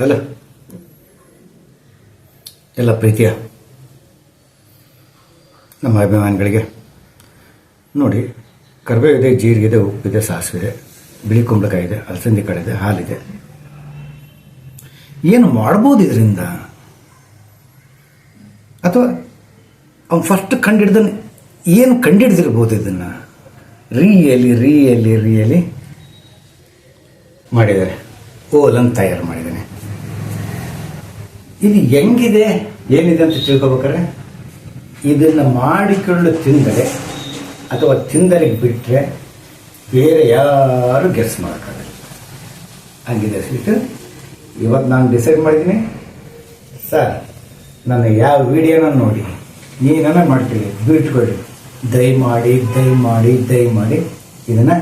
ಅಲ್ಲ. ಎಲ್ಲ ಪ್ರೀತಿಯ ನಮ್ಮ ಅಭಿಮಾನಿಗಳಿಗೆ. ನೋಡಿ, ಕರಿಬೇವಿದೆ ಜೀರಿಗೆ ಇದೆ ಉಪ್ಪಿದೆ, ಸಾಸಿವೆ, ಬಿಳಿ ಕುಂಬಳಕಾಯಿ ಇದೆ, ಅಲಸಂದಿ ಕಡೆ ಇದೆ, ಹಾಲಿದೆ. ಏನು ಮಾಡ್ಬೋದು ಇದರಿಂದ? ಅಥವಾ ಅವ್ನು ಫಸ್ಟ್ ಕಂಡಿಡ್ದನ್ ಏನು ಕಂಡಿಡ್ದಿರ್ಬೋದು ಇದನ್ನು? ರಿಯಲಿ ರಿಯಲಿ ರಿಯಲಿ ಮಾಡಿದ್ದಾರೆ. ಓಲನ್ ತಯಾರು ಮಾಡಿದ್ದಾನೆ ಇದು ಹೆಂಗಿದೆ? ಏನಿದೆ ಅಂತ ತಿಳ್ಕೊಬೇಕಾರೆ ಇದನ್ನು ಮಾಡಿಕೊಂಡು ತಿಂದರೆ ಅಥವಾ ತಿಂದರೆ ಬಿಟ್ಟರೆ ಬೇರೆ ಯಾರು ಗೆಸ್ ಮಾಡೋಕ್ಕಾಗಲ್ಲ. ಹಂಗಿದೆ ಸ್ವೀಟು ಇವತ್ತು ನಾನು ಡಿಸೈಡ್ ಮಾಡಿದ್ದೀನಿ. ಸರ್, ನನ್ನ ಯಾವ ವಿಡಿಯೋನ ನೋಡಿ, ನೀನನ್ನ ಮಾಡ್ತೀವಿ ಬಿಟ್ಕೊಳ್ಳಿ ದಯಮಾಡಿ ದಯಮಾಡಿ ದಯಮಾಡಿ ಇದನ್ನು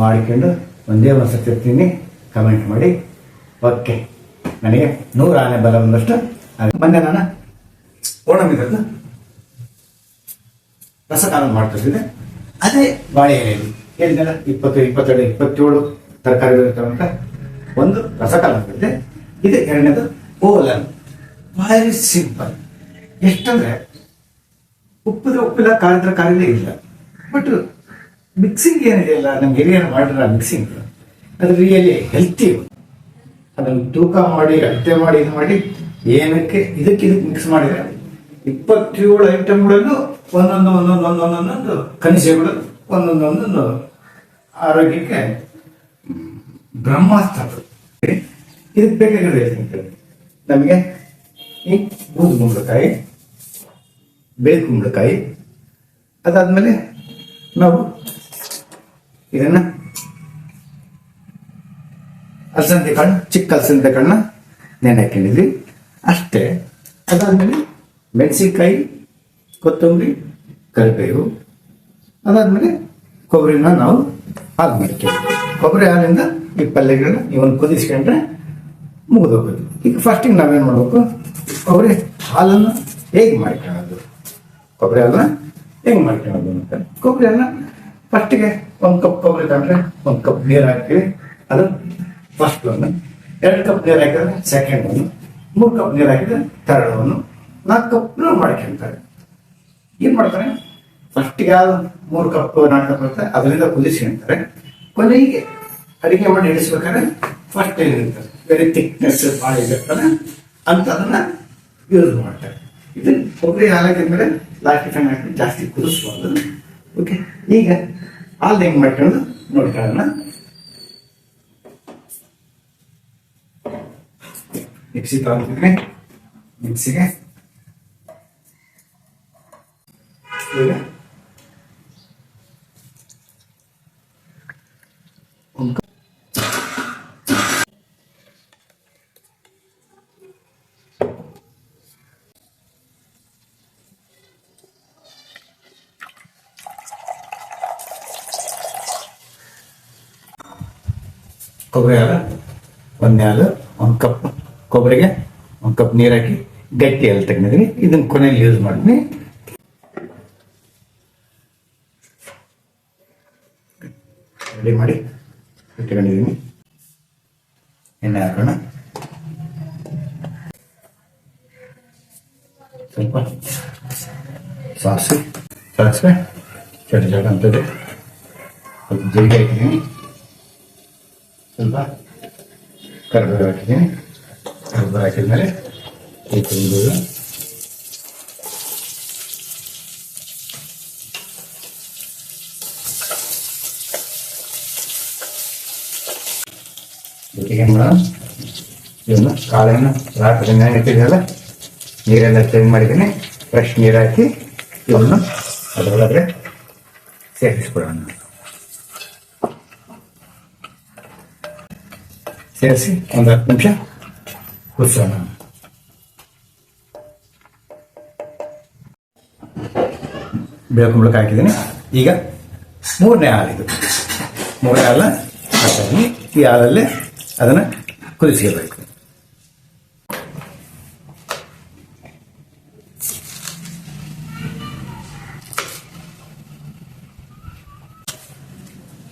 ಮಾಡಿಕೊಂಡು ಒಂದೇ ಒಂದು ಸತಿ ತಿನ್ನಿ ಕಮೆಂಟ್ ಮಾಡಿ. ಓಕೆ ನನಗೆ ನೂರು ಆನೆ ಬಲ ಬಂದಷ್ಟು ಮೊನ್ನೆ ನಾನು ಓಣಮಿದ್ದು ರಸಕಾಲ ಮಾಡ್ತಿದ್ದೆ ಅದೇ ಬಾಳೆ ಎಲೆಯಲ್ಲಿ ಹೇಳಿದ್ನಲ್ಲ, ಇಪ್ಪತ್ತು, ಇಪ್ಪತ್ತೆರಡು, ಇಪ್ಪತ್ತೇಳು ತರಕಾರಿಗಳು ಇರ್ತಾವಂತ ಒಂದು ರಸಕಾಲ ಮಾಡಿದೆ ಇದು ಎರಡನೇದು ಓಲನ್ ವೆರಿ ಸಿಂಪಲ್ ಎಷ್ಟಂದ್ರೆ, ಉಪ್ಪಿದ್ರೆ ಉಪ್ಪಿಲ್ಲ, ಕಾರಿದ್ರೆ ಖಾರಿಲ್ಲ ಇಲ್ಲ. ಬಟ್ ಮಿಕ್ಸಿಂಗ್ ಏನಿದೆಯಲ್ಲ, ನಮ್ಗೆ ಹಿರಿಯರು ಮಾಡಿರೋ ಮಿಕ್ಸಿಂಗ್ ಅದು ರಿಯಲಿ ಹೆಲ್ತಿ ಅದನ್ನು ತೂಕ ಮಾಡಿ, ಅಳತೆ ಮಾಡಿ, ಇದು ಮಾಡಿ, ಏನಕ್ಕೆ, ಇದಕ್ಕೆ ಇದಕ್ಕೆ ಮಿಕ್ಸ್ ಮಾಡಿದ್ರೆ ಇಪ್ಪತ್ತೇಳು ಐಟಮ್ಗಳಲ್ಲೂ ಒಂದೊಂದು ಒಂದೊಂದು ಒಂದೊಂದು ಒಂದೊಂದು ಖನಿಜಗಳು, ಒಂದೊಂದು ಒಂದೊಂದು ಆರೋಗ್ಯಕ್ಕೆ ಬ್ರಹ್ಮಾಸ್ತ್ರ ಇದಕ್ಕೆ ಬೇಕಾಗಿರೋದು ಹೇಳ್ತೀನಿ. ನಮಗೆ ಈ ಬೂದು ಕುಂಬಳಕಾಯಿ ಬೇಳೆ ಕುಂಬಳಕಾಯಿ, ಅದಾದ್ಮೇಲೆ ನಾವು ಇದನ್ನ ಅಲಸಂದೆ ಕಾಳು ಚಿಕ್ಕ ಅಲಸಂದೆ ಕಾಳನ್ನ ನೆನೆ ಹಾಕೊಂಡಿದ್ವಿ. ಅಷ್ಟೇ. ಅದಾದ್ಮೇಲೆ ಮೆಣಸಿನ್ಕಾಯಿ, ಕೊತ್ತಂಬರಿ, ಕರಿಬೇವು. ಅದಾದ್ಮೇಲೆ ಕೊಬ್ಬರಿನ ನಾವು ಹಾಲು ಮಾಡ್ತೀವಿ. ಕೊಬ್ಬರಿ ಹಾಲಿಂದ ಈ ಪಲ್ಯಗಳನ್ನ ಇವನ್ ಕುದಿಸ್ಕೊಂಡ್ರೆ ಮುಗಿದೋಗೋದು ಈಗ ಫಸ್ಟಿಗೆ ನಾವೇನು ಮಾಡಬೇಕು? ಕೊಬ್ಬರಿ ಹಾಲನ್ನು ಹೇಗೆ ಮಾಡ್ಕೊಳ್ಳೋದು? ಕೊಬ್ಬರಿ ಹಾಲನ್ನ ಹೆಂಗೆ ಮಾಡ್ಕೊಳ್ಳೋದು ಅಂತ. ಕೊಬ್ಬರಿ ಹಾಲನ್ನ ಫಸ್ಟಿಗೆ ಒಂದು ಕಪ್ ಕೊಬ್ಬರಿ ತಗೊಂಡ್ರೆ ಒಂದು ಕಪ್ ನೀರು ಹಾಕ್ತೀವಿ. ಅದು ಫಸ್ಟ್ ಒಂದು ಎರಡು ಕಪ್ ನೀರು ಹಾಕಿದ್ರೆ ಸೆಕೆಂಡ್ ಒನ್ ಮೂರು ಕಪ್ ನೀರು ಹಾಕಿದ್ರೆ ಥರ್ಡ್ ಒನ್ ನಾಲ್ಕು ಕಪ್ ಮಾಡ್ಕೊಂತಾರೆ ಏನ್ ಮಾಡ್ತಾರೆ? ಫಸ್ಟಿಗೆ ಯಾವ ಮೂರು ಕಪ್ ನಾಲ್ಕು ಕಪ್ ಇರ್ತಾರೆ ಅದರಿಂದ ಕುದಿಸ್ಕೊಂತಾರೆ ಕೊನೆಗೆ ಅಡಿಗೆ ಮಾಡಿ ಇಳಿಸ್ಬೇಕಾದ್ರೆ ಫಸ್ಟ್ ಏನಿರ್ತಾರೆ ವೆರಿ ಥಿಕ್ನೆಸ್ ಭಾಳ ಇರ್ತಾರೆ ಅಂತ ಅದನ್ನ ಯೂಸ್ ಮಾಡ್ತಾರೆ. ಇದು ಕೊಬ್ಬರಿ ಹಾಲಾಗಿದ್ಮೇಲೆ ಲಾಸ್ಟ್ ಟೈಮ್ ಹಾಕಿ ಜಾಸ್ತಿ ಕುದಿಸ್ಬಾರ್ದು. ಓಕೆ ಈಗ ಹಾಲು ಹೆಂಗೆ ಮಾಡ್ಕೊಂಡು ನೋಡ್ಕೊಳ್ಳೋಣ. ಮಿಕ್ಸಿ ತಗೊಂಡಿದ್ದೀನಿ ಮಿಕ್ಸಿಗೆ ಈಗ ಒಂದು ಕಪ್ ಕೊಬ್ಬರಿ ಹಾಲು ಒಂದೇ ಹಾಲು ಒಂದು ಕಪ್ ಕೊಬ್ಬರಿಗೆ ಒಂದು ಕಪ್ ನೀರು ಹಾಕಿ ಗಟ್ಟಿ ಹಾಲು ತೆಗೆದಿದ್ದೀನಿ ಇದನ್ನ ಕೊನೆಯಲ್ಲಿ ಯೂಸ್ ಮಾಡ್ತೀನಿ. ರೆಡಿ ಮಾಡಿ ಇಟ್ಕೊಂಡಿದ್ದೀನಿ. ಎಣ್ಣೆ ಹಾಕೋಣ. ಸ್ವಲ್ಪ ಸಾಸಿವೆ ಸಾಸಿವೆ ಚಟ ಚಟ ಅಂತದೆ ಸ್ವಲ್ಪ ಜೀರಿಗೆ ಹಾಕಿದ್ದೀನಿ. ಸ್ವಲ್ಪ ಕರಿಬೇವು ಹಾಕಿದ್ದೀನಿ. ಕರಿಬೇವು ಹಾಕಿದ್ಮೇಲೆ ಈ ತೆಂಗು ಇವನ್ನ ಕಾಳನ್ನು ರಾತ್ರಿ ನೆನಪಿದೆಯಲ್ಲ ನೀರೆಲ್ಲ ಚೇಂಜ್ ಮಾಡಿದ್ದೀನಿ. ಫ್ರೆಶ್ ನೀರು ಹಾಕಿ ಇವನ್ನು ಅದರೊಳಗೆ ಸೇರಿಸ್ಬಿಡೋಣ. ಸೇರಿಸಿ ಒಂದು ಹತ್ತು ನಿಮಿಷ ಕುದಿಸೋಣ ಬೇಳೆ ಹಾಕಿದ್ದೀನಿ. ಈಗ ಮೂರನೇ ಹಾಲಿದು ಮೂರನೇ ಹಾಲ ಹಾಕಿದ್ದೀನಿ ಈ ಹಾಲಲ್ಲೇ ಅದನ್ನು ಕುದಿಸ್ಕೋಬೇಕು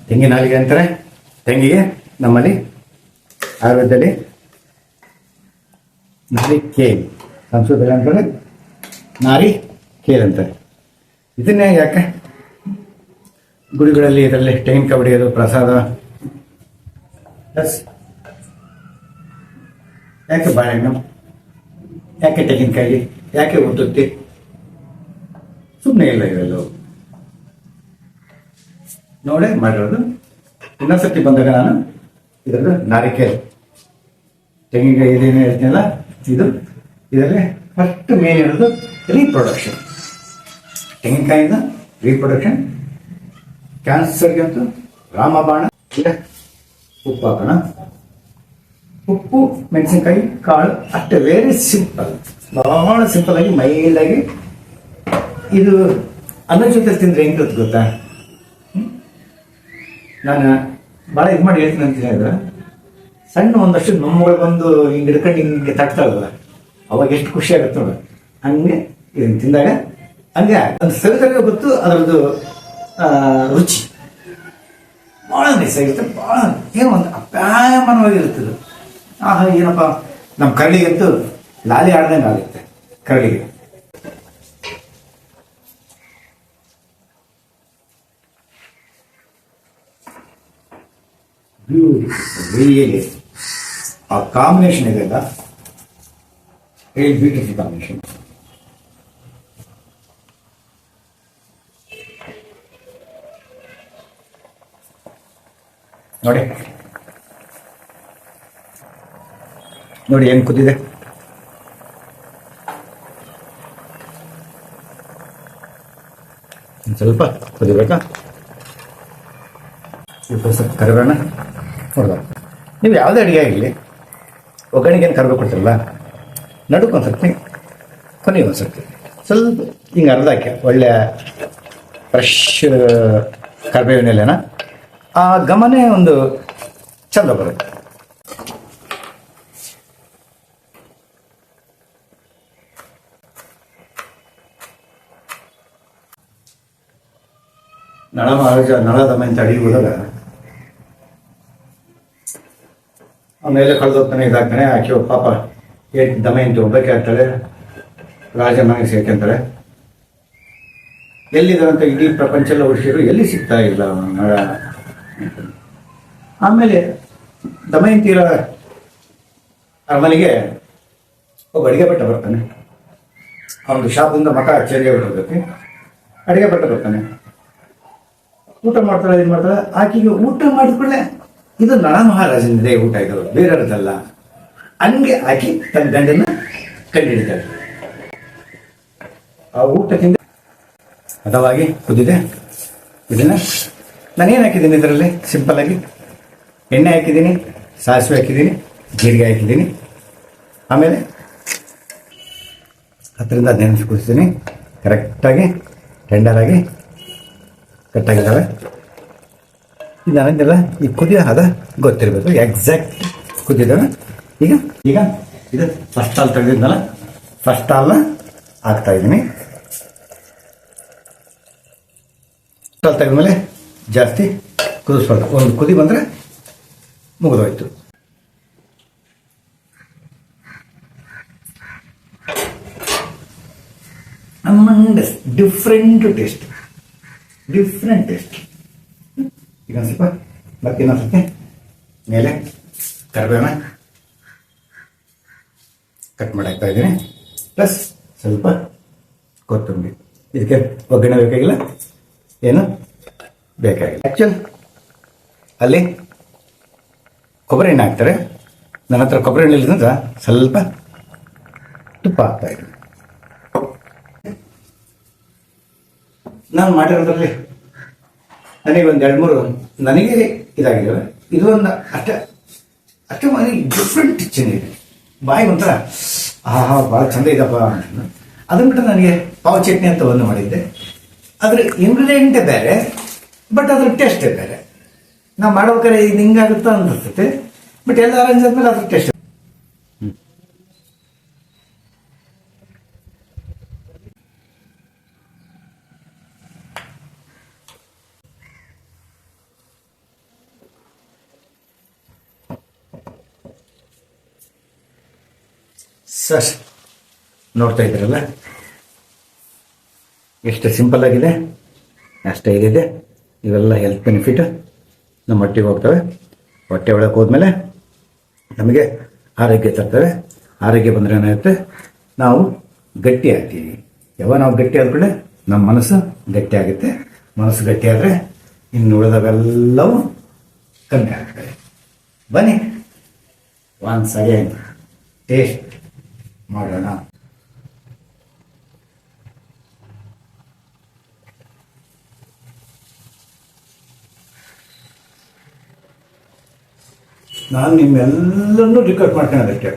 ತೆಂಗಿನ ಹಾಲಿಗೆ ಅಂತಾರೆ. ತೆಂಗಿಗೆ ನಮ್ಮಲ್ಲಿ ಆಯುರ್ವೇದದಲ್ಲಿ ನಾರಿ ಕೇಲ್. ಸಂಸ್ಕೃತದಲ್ಲಿ ಅಂತಂದ್ರೆ ನಾರಿ ಕೇಲ್ ಅಂತಾರೆ ಇದನ್ನೇ ಯಾಕೆ? ಗುಡಿಗಳಲ್ಲಿ ಇದರಲ್ಲಿ ಕಬಡ್ಡಿ ಅದು ಪ್ರಸಾದ. ಪ್ಲಸ್ ಯಾಕೆ ಬಾಳೆಹಣ್ಣು? ಯಾಕೆ ತೆಂಗಿನಕಾಯಿ? ಯಾಕೆ ಉದ್ದುತ್ತಿ ಸುಮ್ಮನೆ ಇಲ್ಲ ಇವೆಲ್ಲ ನೋಡಿ ಮಾಡಿರೋದು. ಇನ್ನೊಂದ್ಸರ್ತಿ ಬಂದಾಗ ನಾನು ಇದರದ್ದು ನಾರಿಕೇಲ್ ತೆಂಗಿನಕಾಯಿ ಇದೇನು ಹೇಳ್ತೀನಲ್ಲ? ಇದು ಇದರಲ್ಲಿ ಫಸ್ಟ್ ಮೇನ್ ಇರೋದು ರೀಪ್ರೊಡಕ್ಷನ್ ತೆಂಗಿನಕಾಯಿಂದ ರೀಪ್ರೊಡಕ್ಷನ್ ಕ್ಯಾನ್ಸರ್ಗಂತೂ ರಾಮಬಾಣ, ಇಲ್ಲ ಉಪ್ಪು ಹಾಕೋಣ ಉಪ್ಪು, ಮೆಣಸಿನಕಾಯಿ, ಕಾಳು, ಅಷ್ಟೇ ವೆರಿ ಸಿಂಪಲ್ ಬಹಳ ಸಿಂಪಲ್ ಆಗಿ ಮೈಲ್ಡಾಗಿ ಇದು ಅನ್ನ ಜೊತೆ ತಿಂದ್ರೆ ಹೆಂಗಿರುತ್ತೆ ಗೊತ್ತಾ? ನಾನು ಭಾಳ ಇದು ಮಾಡಿ ಹೇಳ್ತೀನಿ ಅಂತ ಹೇಳಿದ್ರೆ ಸಣ್ಣ ಒಂದಷ್ಟು ನಮ್ಮೊಳಗೆ ಬಂದು ಹಿಂಗೆ ಹಿಡ್ಕೊಂಡು ಹಿಂಗೆ ತಟ್ತಾಳಲ್ಲ ಅವಾಗ ಎಷ್ಟು ಖುಷಿ ಆಗುತ್ತೆ ನೋಡಿ. ಹಂಗೆ ಇದನ್ನು ತಿಂದಾಗ ಹಂಗೆ ಅದು ಸರಿದಾಗ ಗೊತ್ತು, ಅದರದ್ದು ರುಚಿ. ಭಾಳ ಆಗಿರುತ್ತೆ ಭಾಳ ಏನೋ ಒಂದು ಅಪ್ಯಾಯಮಾನವಾಗಿರುತ್ತದೆ ಆಹಾ, ಏನಪ್ಪ ನಮ್ಮ ಕರಳಿಗಂತೂ ಲಾಲಿ ಆಡ್ದಂಗೆ ಆಗುತ್ತೆ, ಕರಳಿಗೆ. ರಿಯಲಿ ಆ ಕಾಂಬಿನೇಷನ್ ಇದೆಯಲ್ಲ ರಿಯಲ್ ಬ್ಯೂಟಿಫುಲ್ ಕಾಂಬಿನೇಷನ್ ನೋಡಿ. ನೋಡಿ ಹೆಂಗ್ ಕುದಿದೆ ಸ್ವಲ್ಪ ಕುದಿಬೇಕಾ ಸ್ವಲ್ಪ ಕರಿಬೇಣ ನೋಡ್ದ ನೀವು ಯಾವುದೇ ಅಡುಗೆ ಆಗಲಿ ಒಗ್ಗರಣೆಗೆ ಏನು ಕರಿಬೇಕು ಕೊಡ್ತಿರಲ್ಲ ನಡುಕ್ಕೆ ಒಂದು ಸರ್ತಿ ಕೊನೆಗೆ ಒಂದು ಸರ್ತಿ ಸ್ವಲ್ಪ ಹಿಂಗೆ ಅರ್ಧ ಹಾಕಿ, ಒಳ್ಳೆ ಫ್ರೆಶ್ ಕರಿಬೇವಿನೆಲೆನ ಆ ಗಮನೆ ಒಂದು ಚಂದ ಬರುತ್ತೆ. ನಳ ಮಹಾರಾಜ ನಳ ದಮಯಂತ ಅಡಿಗೆ ಹೋದಾಗ ಆಮೇಲೆ ಕಳೆದೋಗ್ತಾನೆ, ಇದಾಗ್ತಾನೆ, ಆಕೆ ಪಾಪ ಏಟ್ ದಮಯಂತಿ ಒಬ್ಬಕ್ಕೆ ಆಗ್ತಾಳೆ ರಾಜ ಮನೆಗೆ ಸೇರ್ಕೊಂತಾರೆ ಎಲ್ಲಿದ್ದಾರಂತ ಇಡೀ ಪ್ರಪಂಚ ಋಷಿಯರು ಎಲ್ಲಿ ಸಿಗ್ತಾ ಇಲ್ಲ? ಆಮೇಲೆ ದಮಯಂತಿರ ಅರಮನೆಗೆ ಒಬ್ಬ ಅಡಿಗೆ ಬೆಟ್ಟ ಬರ್ತಾನೆ. ಅವನು ಶಾಪದಿಂದ ಮಠ ಚೇರಿಗೆ ಬಿಟ್ಟಿರ್ತೈತಿ ಅಡಿಗೆ ಬೆಟ್ಟ ಬರ್ತಾನೆ. ಊಟ ಮಾಡ್ತಾಳೆ, ಇದು ಮಾಡ್ತಾಳೆ. ಆಕೆಗೆ ಊಟ ಮಾಡಿದ್ಕೊಳ್ಳೆ ಇದು ನಳ ಮಹಾರಾಜನಿಂದ ಊಟ ಇದು ಬೇರೆಯವರದಲ್ಲ ಹಂಗೆ ಹಾಕಿ ತನ್ನ ಗಂಡನ ಕಂಡಿಡಿತಾಳೆ ಆ ಊಟ ತಿಂದ ಹದವಾಗಿ ಕುದಿದೆ. ಇದನ್ನ ನಾನೇನು ಹಾಕಿದ್ದೀನಿ ಇದರಲ್ಲಿ? ಸಿಂಪಲ್ ಆಗಿ ಎಣ್ಣೆ ಹಾಕಿದ್ದೀನಿ, ಸಾಸಿವೆ ಹಾಕಿದ್ದೀನಿ, ಜೀರಿಗೆ ಹಾಕಿದ್ದೀನಿ. ಆಮೇಲೆ ಹತ್ತರಿಂದ ಹದಿನೈದು ನಿಮಿಷ ಕುದಿಸ್ತೀನಿ. ಕರೆಕ್ಟಾಗಿ ಟೆಂಡರಾಗಿ ಕಟ್ಟಾಗಿದ್ದಾವೆ ಇದು ಈ ಕುದಿ ಹದ ಗೊತ್ತಿರಬೇಕು. ಎಕ್ಸಾಕ್ಟ್ ಕುದಿದ ಈಗ ಈಗ ಇದು ಫಸ್ಟ್ ಆಲ್ ತೆಗೆದಿದ್ದಲ್ಲ ಫಸ್ಟ್ ಹಾಲ್ನ ಹಾಕ್ತಾ ಇದ್ದೀನಿ. ಹಾಲ್ ತೆಗೆದ್ಮೇಲೆ ಜಾಸ್ತಿ ಕುದಿಸ್ಬಾರ್ದು. ಒಂದು ಕುದಿ ಬಂದರೆ ಮುಗಿದೋಯ್ತು. ಅಮಂಡಸ್ ಡಿಫ್ರೆಂಟ್ ಟೇಸ್ಟ್ ಡಿಫ್ರೆಂಟ್ ಟೇಸ್ಟ್ ಒಂದು ಸ್ವಲ್ಪ ಮತ್ತೆ ಇನ್ನೊಂದು ಸ್ವಲ್ಪ ಮೇಲೆ ಕರಿಬೇವನ ಕಟ್ ಮಾಡಾಕ್ತಾ ಇದ್ದೀನಿ ಪ್ಲಸ್ ಸ್ವಲ್ಪ ಕೊತ್ತಂಬರಿ ಇದಕ್ಕೆ ಒಗ್ಗರಣೆ ಬೇಕಾಗಿಲ್ಲ ಏನು ಬೇಕಾಗಿಲ್ಲ ಆ್ಯಕ್ಚುಲ್ ಅಲ್ಲಿ ಕೊಬ್ಬರಿ ಎಣ್ಣೆ ಹಾಕ್ತಾರೆ ನನ್ನ ಹತ್ರ ಕೊಬ್ಬರಿ ಎಣ್ಣೆ ಇಲ್ಲದಂದ್ರೆ ಸ್ವಲ್ಪ ತುಪ್ಪ ಹಾಕ್ತಾ ಇದ್ದೀನಿ ನಾನು ಮಾಡಿರೋದ್ರಲ್ಲಿ ನನಗೆ ಒಂದು ಎರಡು ಮೂರು ನನಗೆ ಇದಾಗಿದ್ದಾವೆ ಇದು ಒಂದು ಅಷ್ಟ ಅಷ್ಟೇ ಮನೆ ಡಿಫ್ರೆಂಟ್ ಚೆಂದಿದೆ ಬಾಯಿ ಒಂಥರ, ಆಹಾ ಭಾಳ ಚಂದ ಇದಪ್ಪ. ಅದನ್ನ ಬಿಟ್ಟು ನನಗೆ ಪಾವ್ ಚಟ್ನಿ ಅಂತ ಒಂದು ಮಾಡಿದ್ದೆ. ಅದ್ರ ಇಂಗ್ರೀಡಿಯೆಂಟೇ ಬೇರೆ ಬಟ್ ಅದ್ರ ಟೇಸ್ಟೇ ಬೇರೆ. ನಾವು ಮಾಡ್ಬೇಕಾದ್ರೆ ಇದು ಹಿಂಗಾಗುತ್ತಾ ಅನ್ಸುತ್ತೆ. ಬಟ್ ಎಲ್ಲ ಅರೇಂಜ್ ಆದ್ಮೇಲೆ ಅದ್ರ ಟೇಸ್ಟ್ ಸರ್, ನೋಡ್ತಾ ಇದ್ದೀರಲ್ಲ ಎಷ್ಟು ಸಿಂಪಲ್ ಆಗಿದೆ. ಅಷ್ಟೇ ಇದಿದೆ. ಇವೆಲ್ಲ ಹೆಲ್ತ್ ಬೆನಿಫಿಟ್ ನಮ್ಮ ಹೊಟ್ಟೆಗೆ ಹೋಗ್ತವೆ. ಹೊಟ್ಟೆ ಒಳಗೆ ಹೋದ್ಮೇಲೆ ನಮಗೆ ಆರೋಗ್ಯ ತರ್ತವೆ. ಆರೋಗ್ಯ ಬಂದರೆ ಏನಾಗುತ್ತೆ? ನಾವು ಗಟ್ಟಿ ಆಗ್ತೀವಿ. ಯಾವಾಗ ನಾವು ಗಟ್ಟಿ ಆದ್ಮೇಲೆ ನಮ್ಮ ಮನಸ್ಸು ಗಟ್ಟಿ ಆಗುತ್ತೆ. ಮನಸ್ಸು ಗಟ್ಟಿ ಆದರೆ ಇನ್ನು ಉಳಿದವೆಲ್ಲವೂ ಕಮ್ಮಿ ಆಗ್ತವೆ. ಬನ್ನಿ. Once again taste. ಮಾಡೋಣ ನಾನು ನಿಮ್ಮೆಲ್ಲರನ್ನೂ ರಿಕಾರ್ಡ್ ಮಾಡ್ಕೊಳ್ಳೋದಕ್ಕೆ